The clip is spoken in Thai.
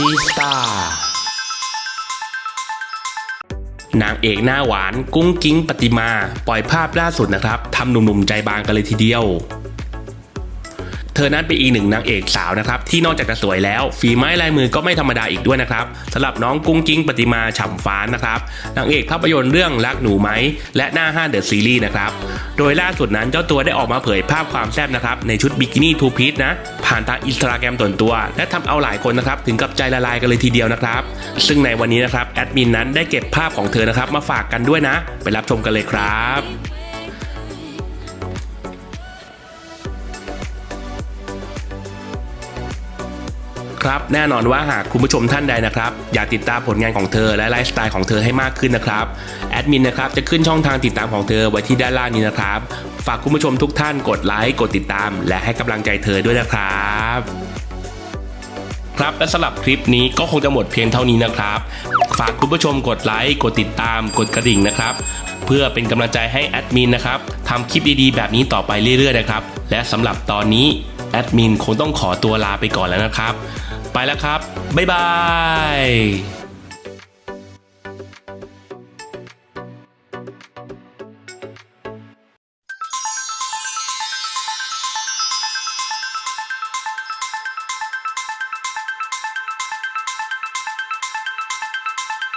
จีสตาร์นางเอกหน้าหวานกุ้งกิ้งปฏิมา ปล่อยภาพล่าสุดนะครับทำหนุ่มๆใจบางกันเลยทีเดียว เธอนั้นเป็นอีกหนึ่งนางเอกสาวนะครับที่นอกจากจะสวยแล้ว ฝีไม้ลายมือก็ไม่ธรรมดาอีกด้วยนะครับสำหรับน้องกุ้งกิ้งปฏิมาฉ่ำฟ้านนะครับนางเอกภาพยนตร์เรื่องรักหนูไหมและหน้าห้าเดอะซีรีส์นะครับโดยล่าสุดนั้นเจ้าตัวได้ออกมาเผยภาพความแซ่บนะครับในชุดบิกินี่ทูพีซนะผ่านทางอินสตาแกรมส่วนตัว และทำเอาหลายคนนะครับถึงกับใจละลายกันเลยทีเดียวนะครับ ซึ่งในวันนี้นะครับแอดมินนั้นได้เก็บภาพของเธอนะครับมาฝากกันด้วยนะ ไปรับชมกันเลยครับ ครับ แน่นอนว่าหากคุณผู้ชมท่านใดนะครับ อยากติดตามผลงานของเธอและไลฟ์สไตล์ของเธอให้มากขึ้นนะครับแอดมินนะครับจะขึ้นช่องทางติดตามของเธอไว้ที่ด้านล่างนี้นะครับ ฝากคุณผู้ชมทุกท่านกดไลค์กดติดตาม และให้กำลังใจเธอด้วยนะครับครับและสำหรับคลิปนี้ก็คงจะหมดเพียงเท่านี้นะครับ ฝากคุณผู้ชมกดไลค์กดติดตามกดกระดิ่งนะครับ เพื่อเป็นกำลังใจให้แอดมินนะครับทำคลิปดีๆ แบบนี้ต่อไปเรื่อยๆนะครับ และสำหรับตอนนี้แอดมินคงต้องขอตัวลาไปก่อนแล้วนะครับ ไปแล้วครับ บ๊ายบาย